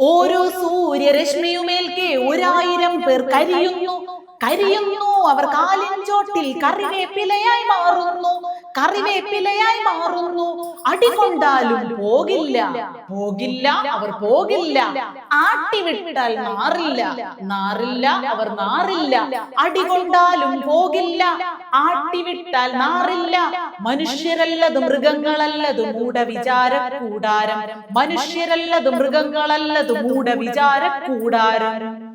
ഓരോ സൂര്യരശ്മിയുമേൽക്കെ ഒരായിരം പേർ കരിയുന്നു. കരിയുന്നു. അവർ കാലിൻ ചോട്ടിൽ കറിവേപ്പിലയായി മാറുന്നു. കറിവേപ്പിലയായി മാറുന്നു. അടി കൊണ്ടാലും പോകില്ല. പോകില്ല. അവർ പോകില്ല. ആട്ടിവിട്ടാൽ നാറില്ല. നാറില്ല. അവർ നാറില്ല. അടികൊണ്ടാലും പോകില്ല. ആട്ടിവിട്ടാൽ നാറില്ല. മനുഷ്യരല്ലത് മൃഗങ്ങളല്ലത് മൂട വിചാര കൂടാരം മനുഷ്യരല്ലത് മൃഗങ്ങളല്ലത് മൂട വിചാര കൂടാരം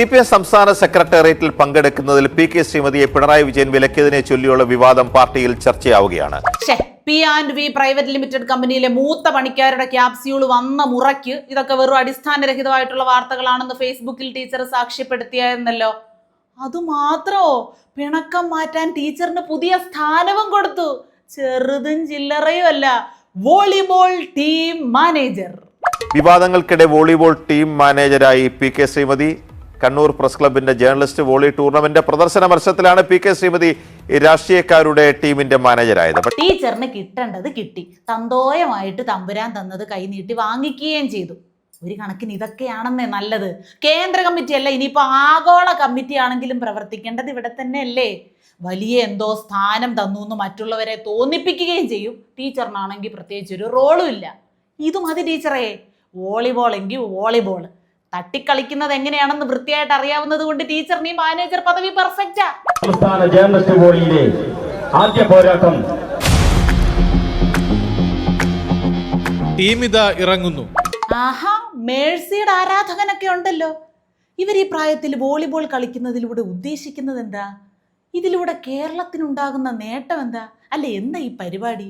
സി പി എം സംസ്ഥാന സെക്രട്ടേറിയറ്റിൽ പങ്കെടുക്കുന്നതിൽ പി കെ ശ്രീമതിയെ പിണറായി വിജയൻ വിലക്കിയതിനെ ചൊല്ലിയുള്ള വിവാദം പാർട്ടിയിൽ ചർച്ചയാവുകയാണ്. P and V private limited കമ്പനിയിലെ മൂത്ത പണിക്കാരുടെ ക്യാപ്സ്യൂൾ വന്ന മുറയ്ക്ക് ഇതൊക്കെ വെറും അടിസ്ഥാനരഹിതമായിട്ടുള്ള വാർത്തകളാണെന്ന് ഫേസ്ബുക്കിൽ ടീച്ചർ സാക്ഷ്യപ്പെടുത്തിയായിരുന്നല്ലോ. അതുമാത്രോ പിണക്കം മാറ്റാൻ ടീച്ചറിന് പുതിയ സ്ഥാനവും കൊടുത്തു. ചെറുതും ചില്ലറയും അല്ല വോളിബോൾ ടീം മാനേജർ. വിവാദങ്ങൾക്കിടെ volleyball team മാനേജരായി P K Sreemathi. Kannur press ക്ലബിന്റെ ജേർണലിസ്റ്റ് വോളി ടൂർണമെന്റ് പ്രദർശന മത്സരത്തിലാണ് പി കെ ശ്രീമതി രാഷ്ട്രീയക്കാരുടെ ടീമിന്റെ മാനേജരായത്. ടീച്ചറിന് കിട്ടേണ്ടത് കിട്ടി. സന്തോഷമായിട്ട് തമ്പുരാൻ തന്നത് കൈനീട്ടി വാങ്ങിക്കുകയും ചെയ്തു. ഒരു കണക്കിന് ഇതൊക്കെയാണെന്നേ നല്ലത്. കേന്ദ്ര കമ്മിറ്റി അല്ല ഇനിയിപ്പോ ആഗോള കമ്മിറ്റി ആണെങ്കിലും പ്രവർത്തിക്കേണ്ടത് ഇവിടെ തന്നെ അല്ലേ വലിയ എന്തോ സ്ഥാനം തന്നു എന്ന് മറ്റുള്ളവരെ തോന്നിപ്പിക്കുകയും ചെയ്യും. ടീച്ചറിനാണെങ്കിൽ പ്രത്യേകിച്ച് ഒരു റോളും ഇല്ല. ഇതും അത് ടീച്ചറേ. വോളിബോൾ എങ്കിൽ വോളിബോൾ. തട്ടിക്കളിക്കുന്നത് എങ്ങനെയാണെന്ന് വൃത്തിയായിട്ട് അറിയാവുന്നത് കൊണ്ട് ടീച്ചറിനെയും മാനേജർ പദവി പെർഫെക്റ്റാ. സംസ്ഥാന ജേർണലിസ്റ്റ് ആദ്യ പോരാട്ടം. ടീം ഇതാ ഇറങ്ങുന്നു. ആഹാ മേഴ്സിയുടെ ആരാധകനൊക്കെ ഉണ്ടല്ലോ. ഇവർ ഈ പ്രായത്തിൽ വോളിബോൾ കളിക്കുന്നതിലൂടെ ഉദ്ദേശിക്കുന്നത് എന്താ ഇതിലൂടെ കേരളത്തിനുണ്ടാകുന്ന നേട്ടം എന്താ? അല്ലെ എന്താ ഈ പരിപാടി?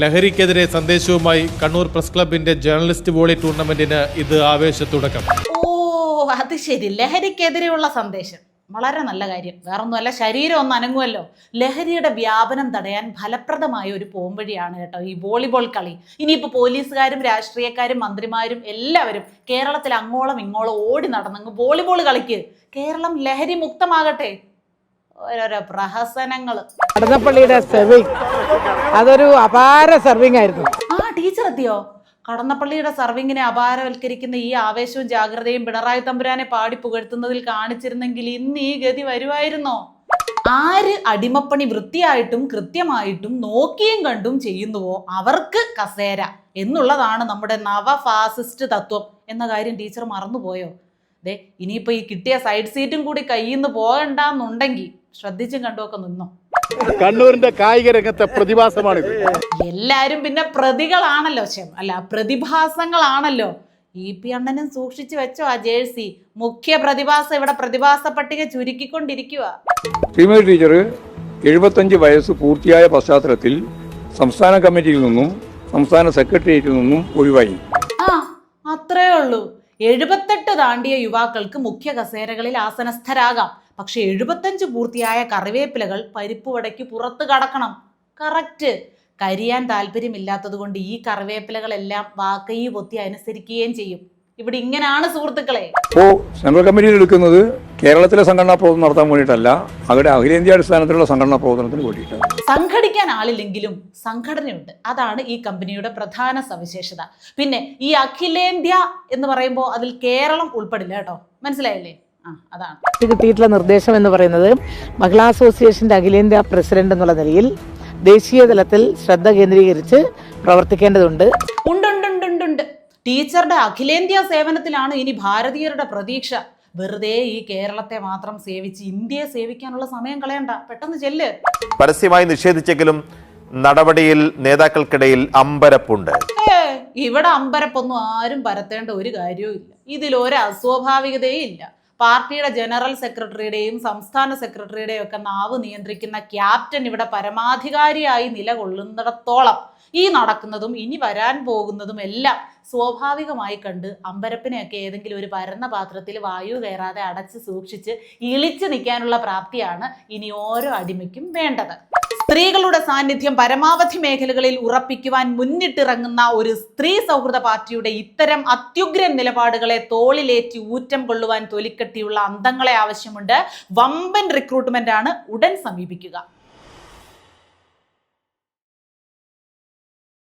ലഹരിക്കെതിരെ സന്ദേശവുമായി കണ്ണൂർ പ്രസ് ക്ലബിന്റെ ജേർണലിസ്റ്റ് വോളി ടൂർണമെന്റിന് ഇത് ആവേശത്തുടക്കം. ഓ അത് ശരി. ലഹരിക്കെതിരെയുള്ള സന്ദേശം. വളരെ നല്ല കാര്യം. വേറൊന്നുമല്ല ശരീരം ഒന്ന് അനങ്ങുമല്ലോ. ലഹരിയുടെ വ്യാപനം തടയാൻ ഫലപ്രദമായ ഒരു പോംവഴിയാണ് കേട്ടോ ഈ വോളിബോൾ കളി. ഇനിയിപ്പോൾ പോലീസുകാരും രാഷ്ട്രീയക്കാരും മന്ത്രിമാരും എല്ലാവരും കേരളത്തിൽ അങ്ങോളം ഇങ്ങോളം ഓടി നടന്നങ്ങ് വോളിബോൾ കളിക്ക്. കേരളം ലഹരി മുക്തമാകട്ടെ. ഓരോരോ പ്രഹസനങ്ങൾ കടന്നപ്പള്ളിയുടെ സെർവിങ് അതൊരു അപാര സെർവിങ് ആയിരുന്നു. ആ ടീച്ചർ എത്തിയോ? കടന്നപ്പള്ളിയുടെ സർവിങ്ങിനെ അപാരവൽക്കരിക്കുന്ന ഈ ആവേശവും ജാഗ്രതയും പിണറായി തമ്പുരാനെ പാടി പുകഴ്ത്തുന്നതിൽ കാണിച്ചിരുന്നെങ്കിൽ ഇന്ന് ഈ ഗതി വരുമായിരുന്നോ? ആര് അടിമപ്പണി വൃത്തിയായിട്ടും കൃത്യമായിട്ടും നോക്കിയും കണ്ടും ചെയ്യുന്നുവോ അവർക്ക് കസേര എന്നുള്ളതാണ് നമ്മുടെ നവ ഫാസിസ്റ്റ് തത്വം എന്ന കാര്യം ടീച്ചർ മറന്നുപോയോ? ദേ ഇനിയിപ്പോൾ ഈ കിട്ടിയ സൈഡ് സീറ്റും കൂടി കയ്യിൽ നിന്ന് പോകണ്ടെന്നുണ്ടെങ്കിൽ ശ്രദ്ധിച്ചും കണ്ടുമൊക്കെ നിന്നോ. കണ്ണൂരിന്റെ കായിക രംഗത്തെ പ്രതിഭാസമാണ് എല്ലാരും പിന്നെ പ്രതികളാണല്ലോ അല്ല പ്രതിഭാസങ്ങളാണല്ലോ. ഇ പി അണ്ണനും സൂക്ഷിച്ചു വെച്ചോ ആ ജേഴ്സി മുഖ്യ പ്രതിഭാസം ഇവിടെ പ്രതിഭാസ പട്ടിക ചുരുക്കിക്കൊണ്ടിരിക്കുക ശ്രീമതി ടീച്ചർ എഴുപത്തഞ്ച് വയസ്സ് പൂർത്തിയായ പശ്ചാത്തലത്തിൽ സംസ്ഥാന കമ്മിറ്റിയിൽ നിന്നും സംസ്ഥാന സെക്രട്ടേറിയറ്റിൽ നിന്നും ഒഴിവായി. ആ അത്രേ ഉള്ളൂ. എഴുപത്തെട്ട് താണ്ടിയ യുവാക്കൾക്ക് മുഖ്യ കസേരകളിൽ ആസനസ്ഥരാകാം. പക്ഷെ എഴുപത്തഞ്ച് പൂർത്തിയായ കറിവേപ്പിലകൾ പരിപ്പ് വടയ്ക്ക് പുറത്ത് കടക്കണം. കറക്റ്റ്. കരിയാൻ താല്പര്യമില്ലാത്തത് കൊണ്ട് ഈ കറിവേപ്പിലകളെല്ലാം വാക്കൈ പൊത്തി അനുസരിക്കുകയും ചെയ്യും. ഇവിടെ ഇങ്ങനെയാണ് സുഹൃത്തുക്കളെ. ഓ സെൻട്രൽ കമ്മിറ്റിയിൽ എടുക്കുന്നത് കേരളത്തിലെ സംഘടനാ പ്രവർത്തനം നടത്താൻ വേണ്ടിയിട്ടല്ല അവിടെ അഖിലേന്ത്യാ അടിസ്ഥാനത്തിലുള്ള സംഘടനാ പ്രവർത്തനത്തിന് വേണ്ടിയിട്ടാണ് സംഘടിക്കാൻ ആളില്ലെങ്കിലും സംഘടനയുണ്ട്. അതാണ് ഈ കമ്പനിയുടെ പ്രധാന സവിശേഷത. പിന്നെ ഈ അഖിലേന്ത്യ എന്ന് പറയുമ്പോൾ അതിൽ കേരളം ഉൾപ്പെടില്ല കേട്ടോ. മനസ്സിലായില്ലേ? ആ അതാണ്. കിട്ടിയിട്ടുള്ള നിർദ്ദേശം എന്ന് പറയുന്നത് മഹിളാ അസോസിയേഷന്റെ അഖിലേന്ത്യാ പ്രസിഡന്റ് എന്നുള്ള നിലയിൽ ദേശീയ തലത്തിൽ ശ്രദ്ധ കേന്ദ്രീകരിച്ച് പ്രവർത്തിക്കേണ്ടതുണ്ട്. ടീച്ചറുടെ അഖിലേന്ത്യാ സേവനത്തിലാണ് ഇനി ഭാരതീയരുടെ പ്രതീക്ഷ. വെറുതെ ഈ കേരളത്തെ മാത്രം സേവിച്ച് ഇന്ത്യയെ സേവിക്കാനുള്ള സമയം കളയണ്ട. പെട്ടെന്ന് ചെല്ല്. പരസ്യമായി നിഷേധിച്ചെങ്കിലും നടപടിയിൽ നേതാക്കൾക്കിടയിൽ അമ്പരപ്പുണ്ട്. ഇവിടെ അമ്പരപ്പൊന്നും ആരും പരത്തേണ്ട ഒരു കാര്യവും ഇല്ല. ഇതിലൊരു അസ്വാഭാവികതയും ഇല്ല. പാർട്ടിയുടെ ജനറൽ സെക്രട്ടറിയുടെയും സംസ്ഥാന സെക്രട്ടറിയുടെയും ഒക്കെ നാവ് നിയന്ത്രിക്കുന്ന ക്യാപ്റ്റൻ ഇവിടെ പരമാധികാരിയായി നിലകൊള്ളുന്നിടത്തോളം ഈ നടക്കുന്നതും ഇനി വരാൻ പോകുന്നതും എല്ലാം സ്വാഭാവികമായി കണ്ട് അമ്പരപ്പിനെയൊക്കെ ഏതെങ്കിലും ഒരു പരന്ന പാത്രത്തിൽ വായു കയറാതെ അടച്ച് സൂക്ഷിച്ച് ഇളിച്ചു നിൽക്കാനുള്ള പ്രാപ്തിയാണ് ഇനി ഓരോ അടിമയ്ക്കും വേണ്ടത്. സ്ത്രീകളുടെ സാന്നിധ്യം പരമാവധി മേഖലകളിൽ ഉറപ്പിക്കുവാൻ മുന്നിട്ടിറങ്ങുന്ന ഒരു സ്ത്രീ സൗഹൃദ പാർട്ടിയുടെ ഇത്തരം അത്യുഗ്രൻ നിലപാടുകളെ തോളിലേറ്റി ഊറ്റം കൊള്ളുവാൻ തൊലിക്കെട്ടിയുള്ള അന്തങ്ങളെ ആവശ്യമുണ്ട്. വമ്പൻ റിക്രൂട്ട്മെന്റ് ആണ് ഉടൻ സമീപിക്കുക.